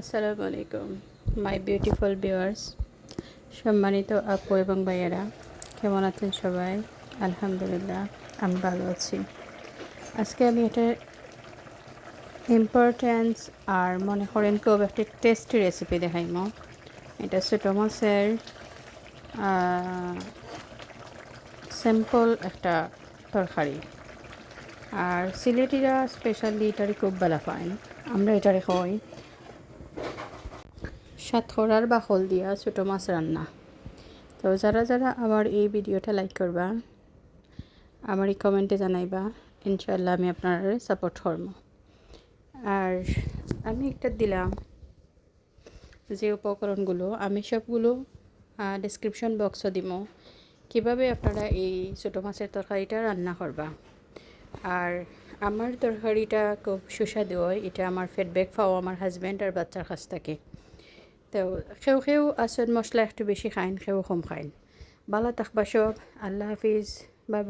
আসসালামু আলাইকুম my beautiful viewers সম্মানিত আপু এবং ভাইয়েরা, কেমন আছেন সবাই? আলহামদুলিল্লাহ, আমি ভালো আছি। আজকে আমি এটা ইম্পর্টেন্স আর মনে করেন খুব একটা টেস্টি রেসিপি দেখাইম। এটা ছোটো মাছের সিম্পল একটা তরকারি। আর সিলেটিরা স্পেশালি এটারে খুব ভালো পায়। আমরা এটারে খাওয়াই। সাতখরার বাখল দিয়া ছোটো মাছ রান্না। তো যারা যারা আমার এই ভিডিওটা লাইক করবা, আমার এই কমেন্টে জানাইবা ইনশাল্লাহ আমি আপনার সাপোর্ট করব। আর আমি একটা দিলাম যে উপকরণগুলো, আমি সবগুলো ডিসক্রিপশন বক্সও দিব। কীভাবে আপনারা এই ছোটো মাছের তরকারিটা রান্না করবা? আর আমার তরকারিটা খুব সুস্বাদু হয়, এটা আমার ফিডব্যাক পাও আমার হাজব্যান্ড আর বাচ্চার কাছ থেকে। তো সেও সেও আসন মশলা একটু বেশি খাইন সেও কম খাইন ভালো থাকবা সব আল্লাহ হাফিজ বাই